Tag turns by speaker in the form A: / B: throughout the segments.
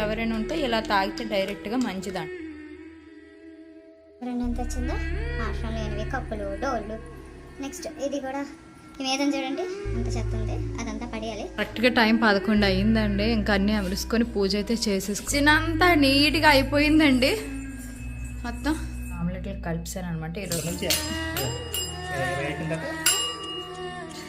A: ఎవరైనా ఉంటే ఇలా తాగితే డైరెక్ట్గా మంచిదంట
B: రెండు ఎంత వచ్చిందో అవసరం లేనివి కప్పులు డోళ్ళు నెక్స్ట్ ఇది కూడా ఈ మీద చూడండి అంత చెత్త ఉంది అదంతా పడేయాలి
A: కరెక్ట్గా టైం పదకొండు అయ్యిందండి ఇంకా అన్నీ అమరుసుకొని పూజ అయితే చేసేసుకున్నంత నీట్గా అయిపోయిందండి మొత్తం ఆమ్లెట్లు కలిపాను అనమాట ఈరోజు
C: మంచిగా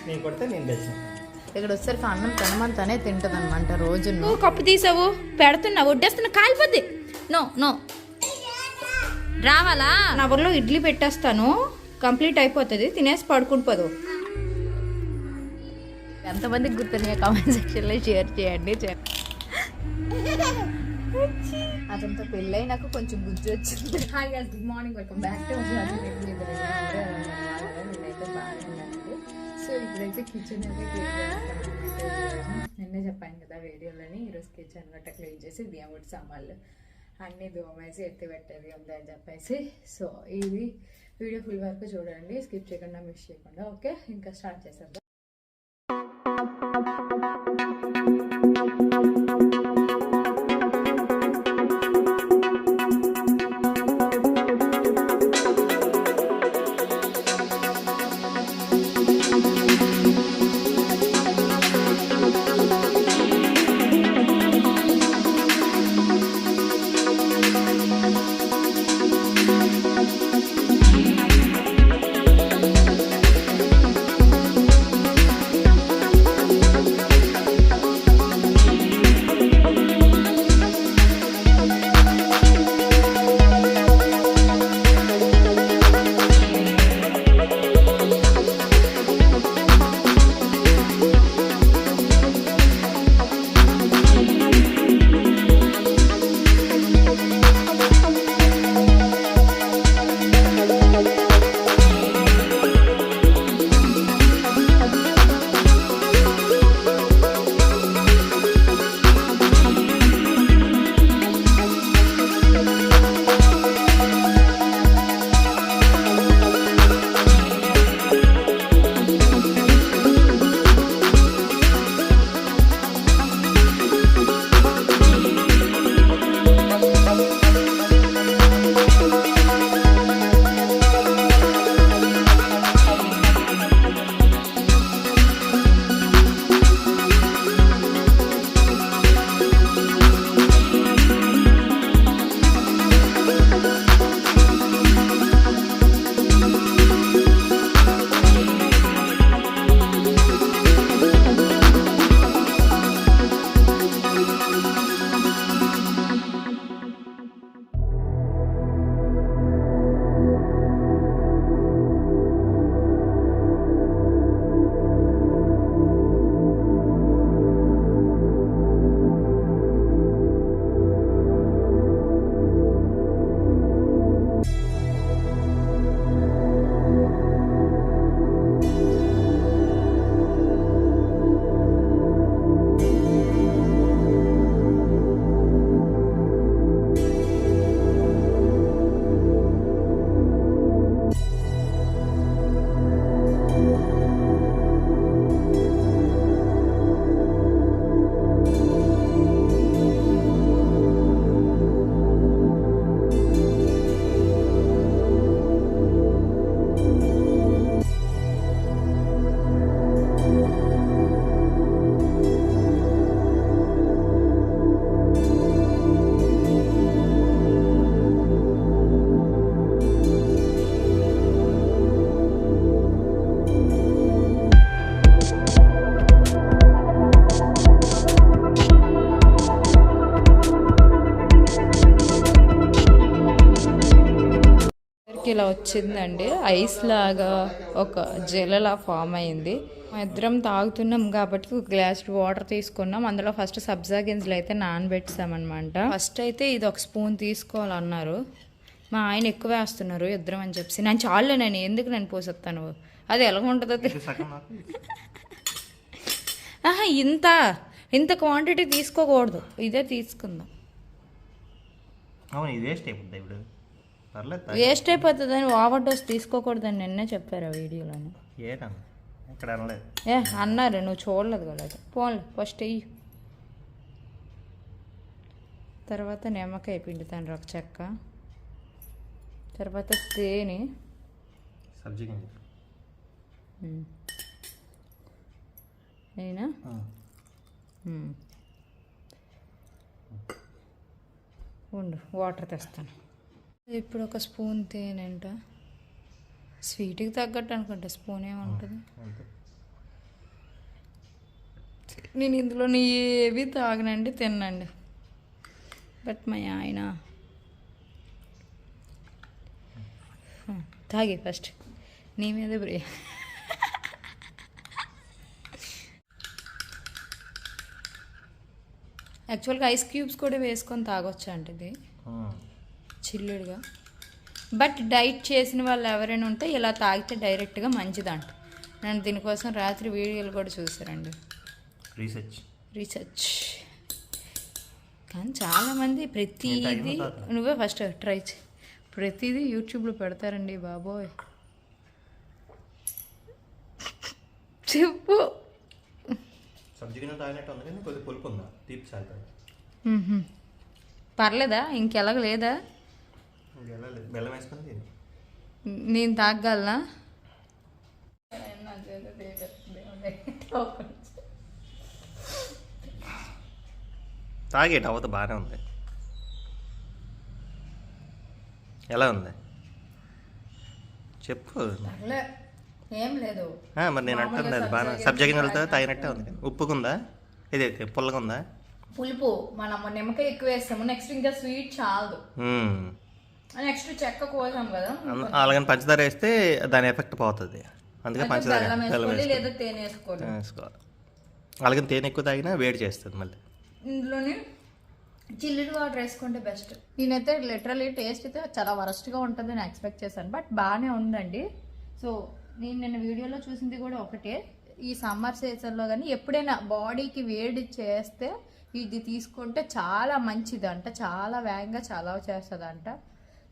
C: నేను కొడితే నేను తెచ్చిన
A: ఇక్కడ వచ్చేసరికి అన్నం తినమంతానే తింటుంది అనమాట రోజు నువ్వు కప్పు తీసావు పెడుతున్నా వడ్డేస్తున్నా కాలిపోద్ది. No no. రావాలా? నా ఊర్లో ఇడ్లీ పెట్టేస్తాను కంప్లీట్ అయిపోతుంది తినేసి పడుకుని పోదు. ఎంతమందికి గుర్తున్నాయో కామెంట్ సెక్షన్లో షేర్ చేయండి అతనితో పెళ్ళై నాకు కొంచెం బుద్ధి వచ్చింది. Hi good morning welcome back to నేనైతే ఉన్నానండి సో ఇప్పుడైతే కిచెన్ అయితే క్లీన్ నిన్నే చెప్పాను కదా వీడియోలని ఈరోజు కిచెన్ గట్ట క్లీన్ చేసి దేవుడి సామాన్లు అన్నీ దోమేసి ఎత్తి పెట్టేది ఉంది అని చెప్పేసి. సో ఇది వీడియో ఫుల్ వరకు చూడండి. స్కిప్ చేయకుండా మిస్ చేయకుండా ఓకే ఇంకా స్టార్ట్ చేసేద్దాం. ఇలా వచ్చిందండి. ఐస్ లాగా ఒక జెలలా ఫామ్ అయింది. ఇద్దరం తాగుతున్నాం కాబట్టి ఒక గ్లాస్ వాటర్ తీసుకున్నాం. అందులో ఫస్ట్ సబ్జా గింజలు అయితే నానబెట్టామన్నమాట ఫస్ట్ అయితే ఇది ఒక స్పూన్ తీసుకోవాలన్నారు. మా ఆయన ఎక్కువ వేస్తున్నారు ఇద్దరం అని చెప్పి నేను చాలు నేను ఎందుకు నేను పోసొస్తాను అది ఎలా ఉంటుందో ఆహా ఇంత ఇంత క్వాంటిటీ తీసుకోకూడదు. ఇదే తీసుకుందాం.
C: అవును ఇది ఇప్పుడు.
A: వేస్ట్ అయిపోతుందని ఓవర్ డోస్ తీసుకోకూడదని నిన్నే చెప్పారు ఆ వీడియోలోనే. ఏ అన్నారు నువ్వు చూడలేదు కదా అది. పోన్లే ఫస్ట్ వెయ్యి తర్వాత నిమ్మకాయ పిండుతాను ఒక చెక్క. తర్వాత తేనె. ఉండు వాటర్ తెస్తాను. ఇప్పుడు ఒక స్పూన్ తేనెంట. స్వీట్కి తగ్గట్టు అనుకుంటా స్పూన్ ఏముంటుంది నేను ఇందులో ఏవి తాగనండి తినండి బట్ మా ఆయన తాగి ఫస్ట్. నీ మీద బ్రే. యాక్చువల్గా ఐస్ క్యూబ్స్ కూడా వేసుకొని తాగొచ్చు అంటే ఇది. చిల్లుడుగా. బట్ డైట్ చేసిన వాళ్ళు ఎవరైనా ఉంటే ఇలా తాగితే డైరెక్ట్గా మంచిదంట. నేను దీనికోసం రాత్రి వీడియోలు కూడా చూసారండి
C: రీసెర్చ్.
A: రీసెర్చ్. కానీ చాలామంది ప్రతిదీ. నువ్వే ఫస్ట్ ట్రై చేయి. ప్రతిదీ యూట్యూబ్లో పెడతారండి బాబోయ్. చెప్పు. పర్లేదా? ఇంకెలాగ లేదా?
C: బెల్లం వేసుకొని తిని.
A: నేను తాగలనా
C: తాగేట అవత బాగానే ఉంది. ఎలా ఉంది? చెప్పు
A: ఏం లేదు.
C: ఆ, మరి నేను అంటుంది అది బాగా సబ్జా గింజలతో తాగినట్టే ఉంది ఉప్పుకుందా? ఇది పుల్లగా ఉందా
A: పులుపు. మనం నిమ్మకాయ ఎక్కువ వేస్తాము. నెక్స్ట్ ఇంకా స్వీట్ చాలదు.
C: మ్మ్.
A: నెక్స్ట్ చెక్క కోసాం కదా.
C: అన్- అలాగని పంచదార వేస్తే దాని ఎఫెక్ట్ పోతుంది. అందుకే పంచదార
A: లేదా తేనె వేసుకోవాలి
C: వేసుకోవాలి. అలాగని తేనె ఎక్కువ తాగినా వేడి చేస్తుంది మళ్ళీ.
A: ఇందులోనే చిల్లుడు వాటర్ వేసుకుంటే బెస్ట్ నేనైతే లిటరలీ టేస్ట్ అయితే చాలా వరస్ట్గా ఉంటుంది నేను ఎక్స్పెక్ట్ చేశాను. బట్ బాగానే ఉందండి. సో నేను నిన్న వీడియోలో చూసింది కూడా ఒకటే. ఈ సమ్మర్ సీజన్లో కానీ ఎప్పుడైనా బాడీకి వేడి చేస్తే ఇది తీసుకుంటే చాలా మంచిది అంట చాలా వేగంగా చాలా చేస్తుంది అంట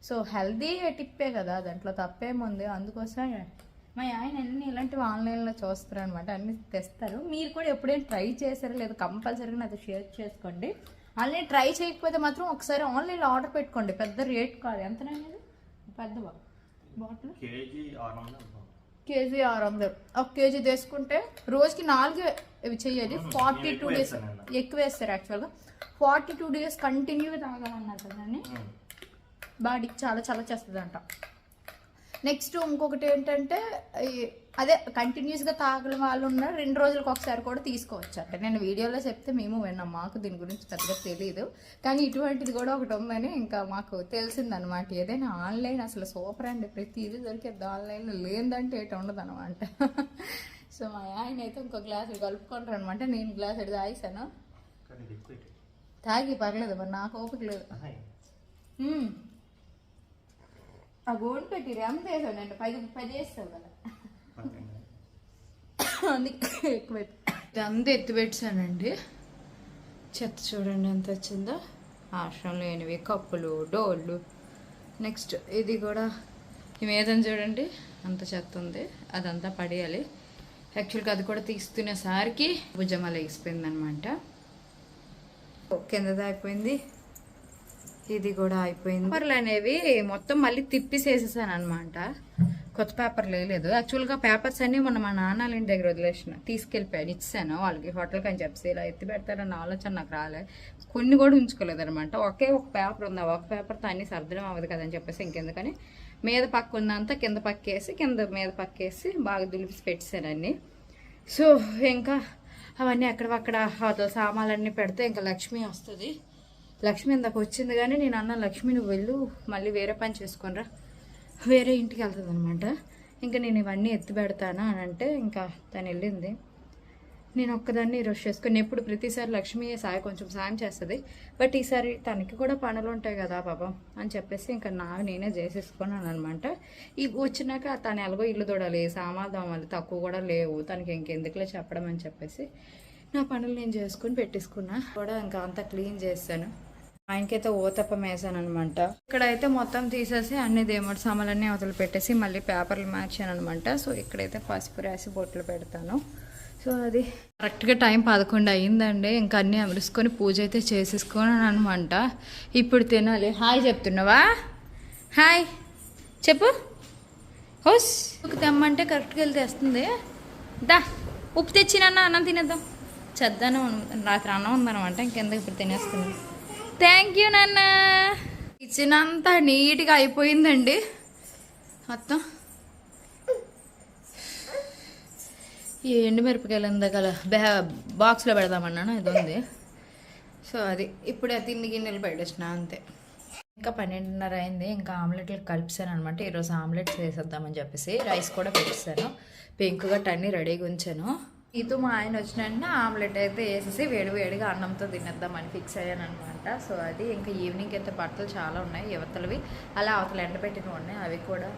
A: సో హెల్దీ టిప్పే కదా దాంట్లో తప్పేముంది. అందుకోసం మా ఆయన అన్ని ఇలాంటివి ఆన్లైన్లో చూస్తారు అనమాట అన్ని తెస్తారు. మీరు కూడా ఎప్పుడైనా ట్రై చేశారో? లేదా కంపల్సరీగా నాతో షేర్ చేసుకోండి. ఆన్లైన్ ట్రై చేయకపోతే మాత్రం ఒకసారి ఆన్లైన్లో ఆర్డర్ పెట్టుకోండి. పెద్ద రేట్ కాదు. ఎంత పెద్ద బాటిల్?
C: కేజీ ఆరు వందలు
A: ఒక కేజీ తీసుకుంటే రోజుకి నాలుగు ఇవి చెయ్యాలి ఫార్టీ టూ డేస్. ఎక్కువ వేస్తారు యాక్చువల్గా. ఫార్టీ టూ డేస్ కంటిన్యూగా తాగాలన్నారు కదండి. బాడీకి చాలా చాలా చేస్తుంది అంట నెక్స్ట్ ఇంకొకటి ఏంటంటే ఈ- అదే కంటిన్యూస్గా తాగల వాళ్ళు ఉన్న రెండు రోజులకు ఒకసారి కూడా తీసుకోవచ్చు అంటే నేను వీడియోలో చెప్తే మేము విన్నాం మాకు దీని గురించి పెద్దగా తెలియదు కానీ ఇటువంటిది కూడా ఒకటి ఉందని ఇంకా మాకు తెలిసిందనమాట. ఏదైనా ఆన్లైన్ అసలు సూపర్ అండి ప్రతిదీ దొరికేది ఆన్లైన్లో లేదంటే ఏటి ఉండదు అనమాట సో మా ఆయన అయితే ఇంకో గ్లాస్ కలుపుకుంటారు అనమాట నేను గ్లాస్ ఎడు తాగేసాను
C: ఇది.
A: తాగి పర్లేదు మరి నాకు ఓపిక లేదు. ఆ గోడు పెట్టి ఎంత వేసావు నేను పది పది వేస్తావు కదా. అందుకే ఎక్కువ అంతా ఎత్తి పెట్టానండి చెత్త చూడండి ఎంత వచ్చిందో. అవసరం లేనివి కప్పులు డోళ్ళు. నెక్స్ట్ ఇది కూడా ఈ మీదని చూడండి అంత చెత్త ఉంది. అదంతా పడేయాలి. యాక్చువల్గా అది కూడా తీస్తునేసరికి భుజమ లేసిపోయింది అనమాట కింద అయిపోయింది ఇది కూడా అయిపోయింది. పేపర్లు అనేవి మొత్తం మళ్ళీ తిప్పిసేసేసాను అనమాట కొత్త పేపర్ లేదు యాక్చువల్గా పేపర్స్ అన్ని మొన్న మా నాన్న ఇంటి దగ్గర వదిలేసిన. తీసుకెళ్ళిపోయాను ఇచ్చాను వాళ్ళకి హోటల్కి అని చెప్పి ఇలా ఎత్తి పెడతారన్న ఆలోచన నాకు రాలే. కొన్ని కూడా ఉంచుకోలేదు అనమాట ఒకే ఒక పేపర్ ఉంది. ఆ ఒక పేపర్తో అన్ని సర్దడం అవ్వదు కదని చెప్పేసి ఇంకెందుకని మీద పక్క ఉందంతా కింద పక్కేసి కింద మీద పక్కేసి బాగా దులిపి పెట్టేశాను అన్ని. సో ఇంకా అవన్నీ అక్కడక్కడ అవతల సామాన్లన్నీ పెడితే ఇంకా లక్ష్మి వస్తుంది. లక్ష్మి ఇందాక వచ్చింది కానీ నేను అన్న లక్ష్మి నువ్వు వెళ్ళు మళ్ళీ వేరే పని చేసుకొనిరా. వేరే ఇంటికి వెళ్తుంది అనమాట ఇంకా నేను ఇవన్నీ ఎత్తి పెడతానా అని అంటే ఇంకా తను వెళ్ళింది. నేను ఒక్కదాన్ని ఈరోజు చేసుకుని ఎప్పుడు ప్రతిసారి లక్ష్మి సాయి కొంచెం సాయం చేస్తుంది బట్ ఈసారి తనకి కూడా పనులు ఉంటాయి కదా పాపం అని చెప్పేసి ఇంకా నా నేనే చేసేసుకున్నాను అనమాట ఈ వచ్చినాక తను ఎలాగో ఇల్లు తోడాలి సామాన్ దోమాలి తక్కువ కూడా లేవు. తనకి ఇంకెందుకులే చెప్పడం అని చెప్పేసి నా పనులు నేను చేసుకుని పెట్టేసుకున్నా. కూడా ఇంకా అంతా క్లీన్ చేస్తాను. ఆయనకైతే ఓతప్పం వేసాను అనమాట ఇక్కడైతే మొత్తం తీసేసి అన్ని దేవుడి సామాన్లన్నీ అవతలు పెట్టేసి మళ్ళీ పేపర్లు మార్చాను అనమాట సో ఇక్కడైతే పసుపు రాసి బొట్లు పెడతాను. సో అది కరెక్ట్గా టైం పదకొండు అయిందండి ఇంకా అన్నీ అమరుసుకొని పూజ అయితే చేసేసుకున్నాను అనమాట ఇప్పుడు తినాలి. హాయ్ చెప్తున్నావా? హాయ్. చెప్పు. హోస్. ఉప్పు తెమ్మంటే కరెక్ట్గా వెళ్ళి తెస్తుంది దా ఉప్పు తెచ్చినన్నా అన్నం తినేద్దాం. చెద్దాను. రాత్రి అన్నం ఉందనమాట. ఇంకెందుకు ఇప్పుడు తినేస్తున్నాను థ్యాంక్ యూ నాన్న కిచెన్ అంతా నీట్గా అయిపోయిందండి. మొత్తం. ఈ ఎండుమిరపకాయలు ఎందాకల బ్యా బాక్స్లో పెడదామన్నాను ఇది ఉంది. సో అది ఇప్పుడే తిండి గిన్నెలు పెట్టేసిన అంతే. ఇంకా పన్నెండున్నర అయింది ఇంకా ఆమ్లెట్లు కలిపిసాను అనమాట ఈరోజు ఆమ్లెట్స్ వేసేద్దామని చెప్పేసి రైస్ కూడా పెట్టేసాను. పెంకుగా టన్ని రెడీగా ఉంచాను ఇటు మా ఆయన వచ్చిన వెంటనే ఆమ్లెట్ అయితే వేసేసి వేడి వేడిగా అన్నంతో తినేద్దామని ఫిక్స్ అయ్యాను అనమాట సో అది ఇంకా ఈవినింగ్ అయితే బట్టలు చాలా ఉన్నాయి యువతలవి. అలా అవతల ఎండబెట్టినవి ఉన్నాయి అవి కూడా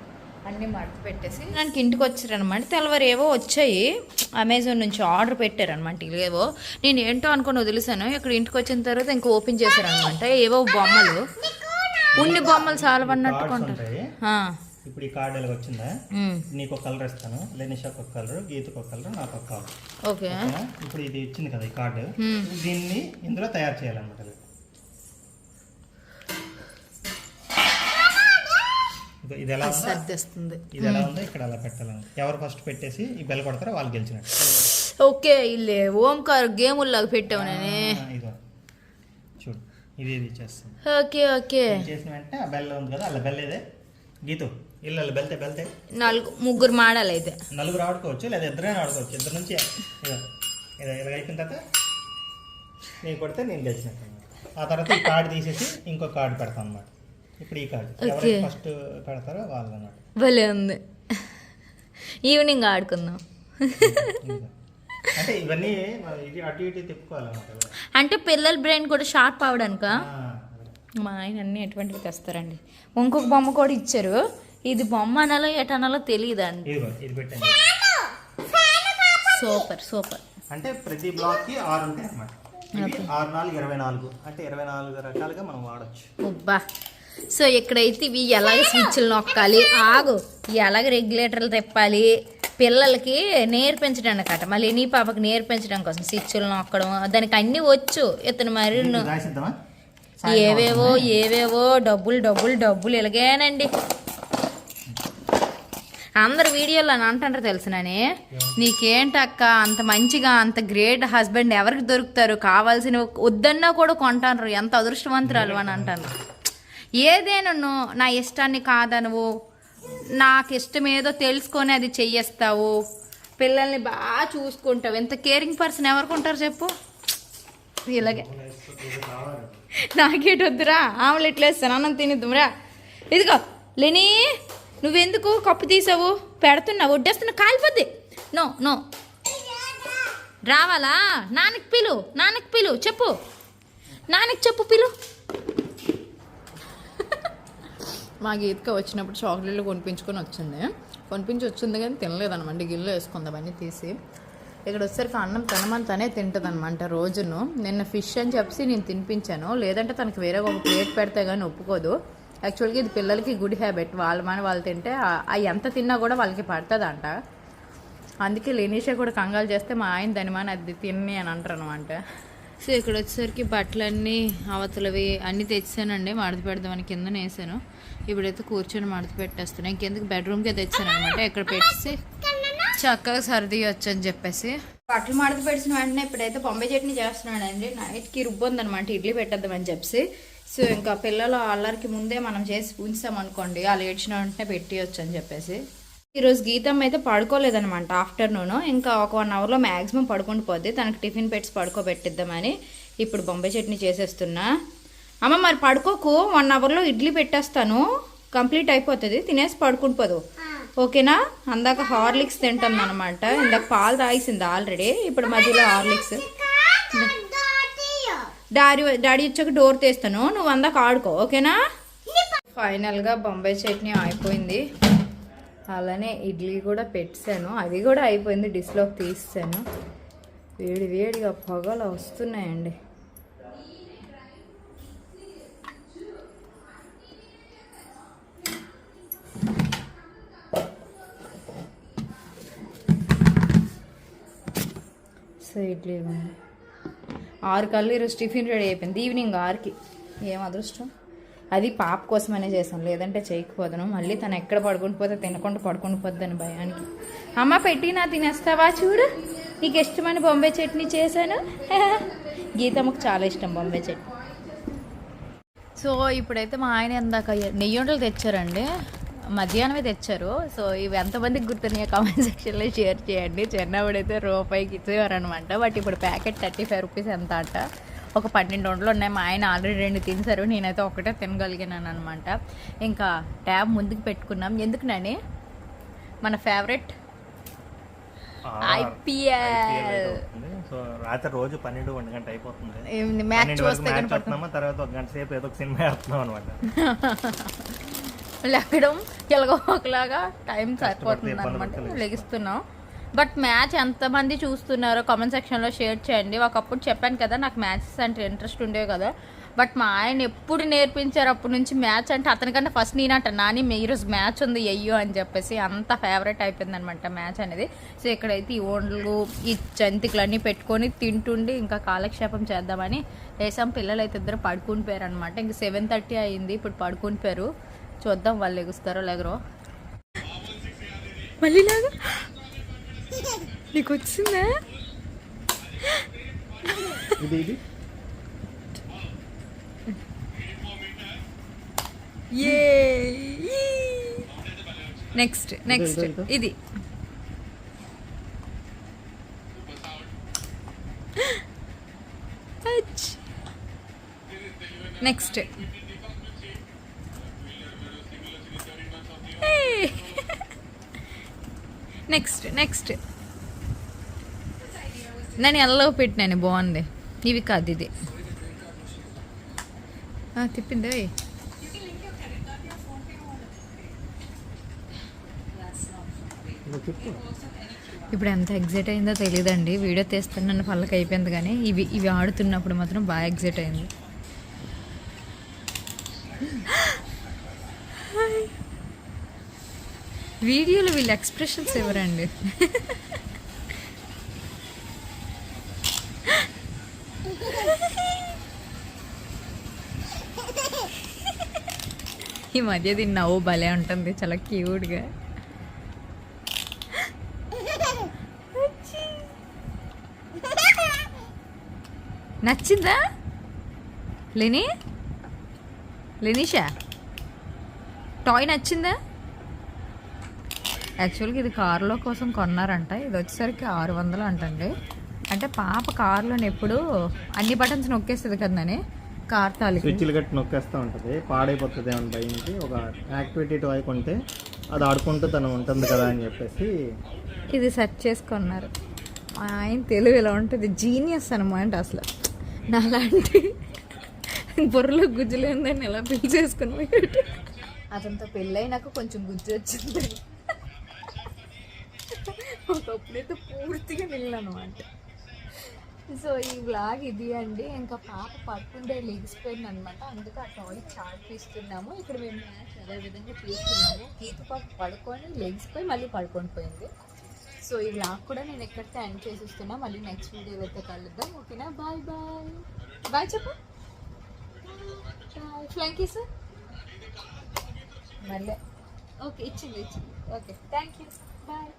A: అన్నీ మడత పెట్టేసి నాకు ఇంటికి వచ్చారనమాట. తెల్లవారు ఏవో వచ్చాయి. అమెజాన్ నుంచి ఆర్డర్ పెట్టారనమాట. ఇవేవో. నేను ఏంటో అనుకుని వదిలేసాను ఇక్కడ ఇంటికి వచ్చిన తర్వాత ఇంకా ఓపెన్ చేశారనమాట. ఏవో బొమ్మలు. ఉన్ని బొమ్మలు చాలా అన్నట్టు
C: కార్డ్స్
A: కొంటారు
C: ఉంటాయి.
A: ఆ,
C: ఇప్పుడు ఈ కార్డు ఇలా వచ్చిందా? నీకు ఒక కలర్ ఇస్తాను. లెనిషాకి ఒక కలర్ గీతకు ఒక కలర్ నాకు ఒక కలర్
A: ఓకే?
C: ఇప్పుడు ఇది ఇచ్చింది కదా ఈ కార్డు దీన్ని ఇందులో తయారు చేయాలన్నమాట ఇది. ఎలా
A: సర్దేస్తుంది.
C: ఇది ఎలా ఉందో? ఇక్కడ అలా పెట్టాలని. ఎవరు ఫస్ట్ పెట్టేసి ఈ బెల్ కొడతారో వాళ్ళు గెలిచినట్టు.
A: ఓకే ఇల్లే ఓంకార్ గేముల్లాగా పెట్టావు నేనే.
C: చూడు ఇది ఇది ఇచ్చేస్తుంది
A: ఓకే ఓకే.
C: చేసిన వెంటనే ఆ బెల్ ఉంది కదా అలా బెల్ ఇదే గీతు ఇల్లు బెల్తే బెల్తే
A: నాలుగు ముగ్గురు మాడాలి అయితే.
C: నలుగురు ఆడుకోవచ్చు లేదా ఇద్దరైనా ఆడుకోవచ్చు. ఇద్దరు నుంచి ఇదో ఇలా ఇలా అయిపోయిన తర్వాత నేను కొడితే నేను గెలిచినట్టు. ఆ తర్వాత ఈ కార్డు తీసేసి ఇంకో కార్డు పెడతాం అన్నమాట. కార్డు ఫస్ట్ పెడతారో వాళ్ళు అన్నమాట
A: భలే ఉంది. ఈవినింగ్ ఆడుకుందాం.
C: అంటే ఇవన్నీ అటు ఇటు తిప్పుకోవాలన్నమాట
A: అంటే పిల్లల బ్రెయిన్ కూడా షార్ప్ అవడానిక? మా ఆయన అన్ని ఎటువంటివి తెస్తారండి. ఇంకొక బొమ్మ కూడా ఇచ్చారు. ఇది బొమ్మ అనాలో ఎటనాలో
C: ఇది పెట్టండి.
A: Super super.
C: అంటే ప్రతి బ్లాక్కి ఆరు ఉంటాయి అన్నమాట ఆరు నాలుగు ఇరవై నాలుగు. అంటే ఇరవై నాలుగు రకాలుగా మనం వాడచ్చు.
A: ఉబ్బా సో ఇక్కడైతే ఇవి ఎలాగ స్విచ్లు నొక్కాలి ఆగు ఎలాగ రెగ్యులేటర్లు తిప్పాలి పిల్లలకి నేర్పించడానికి అట మళ్ళీ నీ పాపకి నేర్పించడం కోసం స్విచ్లు నొక్కడం దానికి అన్నీ వచ్చు. ఇతను మరి ఏవేవో ఏవేవో డబ్బులు డబ్బులు డబ్బులు ఇలాగేనండి. అందరు వీడియోలో అని అంటారు తెలుసునని నీకేంటక్క అంత మంచిగా అంత గ్రేట్ హస్బెండ్ ఎవరికి దొరుకుతారు? కావాల్సిన వద్దన్నా కూడా కొంటారు ఎంత అదృష్టవంతురాలు అని అంటాను. ఏదేనను నా ఇష్టాన్ని కాదనువు. నాకు ఇష్టం ఏదో తెలుసుకొని అది చెయ్యేస్తావు. పిల్లల్ని బాగా చూసుకుంటావు. ఎంత కేరింగ్ పర్సన్ ఎవరికి ఉంటారు చెప్పు? ఇలాగే. నాకేటి వద్దురా? ఆమెలు వేస్తాను అన్నం తినిద్దురా ఇదిగో లేని నువ్వెందుకు కప్పు తీసావు? పెడుతున్నావు వడ్డేస్తున్నా కాలిపోద్ది. No no. రావాలా? నాన్నకి పిలు నాన్నకి పిలు చెప్పు. నాన్నకి చెప్పు పిలు. మా గీతక వచ్చినప్పుడు చాక్లెట్లు కొనిపించుకొని వచ్చింది. కొనిపించి వచ్చింది కానీ తినలేదనమాట గిన్నెలో వేసుకుందామని అవన్నీ తీసి. ఇక్కడ వచ్చేసరికి అన్నం తనమని తనే తింటుంది అనమాట రోజును. నిన్న ఫిష్ అని చెప్పి నేను తినిపించాను. లేదంటే తనకి వేరే ఒక ప్లేట్ పెడితే కానీ ఒప్పుకోదు. యాక్చువల్గా ఇది పిల్లలకి గుడ్ హ్యాబిట్. వాళ్ళు మన వాళ్ళు తింటే అవి ఎంత తిన్నా కూడా వాళ్ళకి పడుతుందంట. అందుకే లేనీషా కూడా కంగాలు చేస్తే మా ఆయన దాని అది తిన్ని అని అంటారు అనమాట సో ఇక్కడ వచ్చేసరికి బట్టలన్నీ అవతలవి అన్నీ తెచ్చానండి. మడత పెడదామని కింద వేసాను. ఇప్పుడైతే కూర్చొని మడత పెట్టేస్తున్నాను. ఇంకెందుకు బెడ్రూమ్కే తెచ్చాను అనమాట ఇక్కడ పెట్టేసి చక్కగా సర్ది అని చెప్పేసి. బట్టలు మడత పెట్టిన వెంటనే ఇప్పుడైతే బొంబాయి చట్నీ చేస్తున్నానండి. నైట్కి రుబ్బొందనమాట. ఇడ్లీ పెట్టద్దామని చెప్పేసి. సో ఇంకా పిల్లలు అల్లరికి ముందే మనం చేసి ఉంచామనుకోండి వాళ్ళు ఏడ్చిన వెంటనే పెట్టియొచ్చు అని చెప్పేసి. ఈరోజు గీతం అయితే పడుకోలేదనమాట ఆఫ్టర్నూన్. ఇంకా ఒక వన్ అవర్లో మ్యాక్సిమం పడుకుంటూ పోద్ది. తనకి టిఫిన్ పెట్టి పడుకోబెట్టిద్దామని ఇప్పుడు బొంబాయి చట్నీ చేసేస్తున్నా. అమ్మ మరి పడుకోకు వన్ అవర్లో ఇడ్లీ పెట్టేస్తాను. కంప్లీట్ అయిపోతుంది తినేసి పడుకుని పోదు. ఓకేనా? అందాక హార్లిక్స్ తింటుంది అనమాట ఇందాక పాలు తాగిసింది ఆల్రెడీ. ఇప్పుడు మధ్యలో హార్లిక్స్. డాడీ డాడీ వచ్చాక డోర్ తీస్తాను. నువ్వు అందాక ఆడుకో ఓకేనా? ఫైనల్గా బొంబాయి చట్నీ అయిపోయింది. అలానే ఇడ్లీ కూడా పెట్టాను. అది కూడా అయిపోయింది డిష్లోకి తీసాను. వేడి వేడిగా పొగలు వస్తున్నాయండి. ఇడ్లీ ఆరు కల్లు ఈరోజు టిఫిన్ రెడీ అయిపోయింది. ఈవినింగ్ ఆరుకి. ఏం అదృష్టం? అది పాప కోసమనే చేసాం. లేదంటే చేయకపోదును. మళ్ళీ తను ఎక్కడ పడుకుని పోతే తినకుండా పడుకుని పోద్దని భయానికి. అమ్మ పెట్టినా తినేస్తావా? చూడు. నీకు ఇష్టమైన బొంబే చట్నీ చేశాను. గీతమ్మకు చాలా ఇష్టం బొంబే చట్నీ. సో ఇప్పుడైతే మా ఆయన ఇందాక నెయ్యి వంటలు తెచ్చారండి. మధ్యాహ్నమే తెచ్చారు. సో ఇవి ఎంతమందికి గుర్తున్నాయో కామెంట్ సెక్షన్లో షేర్ చేయండి. చిన్నప్పుడైతే రూపాయికి ఇచ్చేవారు అనమాట బట్ ఇప్పుడు ప్యాకెట్ థర్టీ ఫైవ్ రూపీస్ ఎంత అంట. ఒక పన్నెండు వంటలు ఉన్నాయి. మా ఆయన ఆల్రెడీ రెండు తినేసారు నేనైతే ఒకటే తినగలిగినాను అనమాట ఇంకా ట్యాబ్ ముందుకు పెట్టుకున్నాం. ఎందుకు నాని? మన ఫేవరెట్ ఐపీఎల్.
C: సో రాత్రి రోజు పన్నెండు ఒంటి గంట అయిపోతుంది.
A: మ్యాచ్
C: పన్నెండు వరకు
A: చూస్తే
C: మ్యాచ్
A: కనపడుతుంది.
C: వస్తున్నామా తర్వాత ఒక గంట సేపు ఏదో ఒక సినిమా వేస్తున్నాం అనమాట
A: లెక్కడం ఎలాగో ఒకలాగా టైం సరిపోతుంది అనమాట లెగిస్తున్నాం. బట్ మ్యాచ్ ఎంతమంది చూస్తున్నారో కామెంట్ సెక్షన్లో షేర్ చేయండి. ఒకప్పుడు చెప్పాను కదా నాకు మ్యాచెస్ అంటే ఇంట్రెస్ట్ ఉండేవి కదా. బట్ మా ఆయన ఎప్పుడు నేర్పించారు అప్పటి నుంచి మ్యాచ్ అంటే అతనికంటే ఫస్ట్ నేనంట నాని మీ ఈరోజు మ్యాచ్ ఉంది అయ్యో అని చెప్పేసి అంత ఫేవరెట్ అయిపోయింది అనమాట మ్యాచ్ అనేది. సో ఇక్కడైతే ఈ ఓండ్లు ఈ జంతికలు అన్నీ పెట్టుకొని తింటుండి ఇంకా కాలక్షేపం చేద్దామని వేసాం పిల్లలు అయితే ఇద్దరు పడుకుని పోయారు అనమాట ఇంక సెవెన్ థర్టీ అయింది ఇప్పుడు పడుకుని పోయారు. చూద్దాం వాళ్ళు ఎగుస్తారో లేగరో మళ్ళీ లాగా నీకు వచ్చిందా? ఏ నెక్స్ట్ నెక్స్ట్.
C: ఇది
A: నెక్స్ట్ నెక్స్ట్ నేను ఎల్లో పెట్టినాను బాగుంది. ఇవి కాదు ఇది. తిప్పింది ఇప్పుడు ఎంత ఎగ్జైట్ అయిందో తెలియదండి. వీడియో తీస్తానన్న పళ్ళకి అయిపోయింది కానీ ఇవి ఇవి ఆడుతున్నప్పుడు మాత్రం బాగా ఎగ్జైట్ అయింది. వీడియోలో వీళ్ళ ఎక్స్ప్రెషన్స్ ఎవరండి? ఈ మధ్య దీన్ని నవ్వు భలే ఉంటుంది చాలా క్యూట్గా. నచ్చిందా? లెనీ? లెనీషా? టాయ్ నచ్చిందా? యాక్చువల్గా ఇది కారులో కోసం కొన్నారంట. ఇది వచ్చేసరికి ఆరు వందలు అంటండి. అంటే పాప కారులోని ఎప్పుడు అన్ని బటన్స్ నొక్కేస్తుంది కదని కార్ తాలికి.
C: స్విచ్లు గట్టి నొక్కేస్తూ ఉంటుంది. పాడైపోతుంది అని భయించి ఒక యాక్టివిటీ టాయ్ కొంటే అది ఆడుకుంటూ తను ఉంటుంది కదా అని చెప్పేసి.
A: ఇది సెట్ చేసుకున్నారు. మా ఆయన తెలుగు ఇలా ఉంటుంది. జీనియస్ అనమాట అసలు? నాలాంటి బుర్రలో గుజ్జులు ఉందని ఎలా పెళ్ళి చేసుకుని అతనితో పెళ్ళైనాక కొంచెం గుజ్జు వచ్చింది. ఒకప్పుడైతే పూర్తిగా వెళ్ళనమాట సో ఈ వ్లాగ్ ఇది అండి. ఇంకా పాప పడుకుంటే లెగిసిపోయింది అనమాట అందుకే ఆ టాయ్ చార్ట్ తీస్తున్నాము. ఇక్కడ మేము మ్యాచ్ అదే విధంగా తీసుకున్నాము గీత పాప పడుకొని లెగిసిపోయి మళ్ళీ పడుకొని పోయింది. సో ఈ వ్లాగ్ కూడా నేను ఎక్కడితే ఎండ్ చేసిస్తున్నా. మళ్ళీ నెక్స్ట్ వీడియో అయితే కలుద్దాం. ఓకేనా? బాయ్ బాయ్ బాయ్ చెప్పు. థ్యాంక్ ఫ్లాంకీ సార్ మళ్ళీ. ఓకే ఇచ్చింది ఇచ్చింది. Okay thank you bye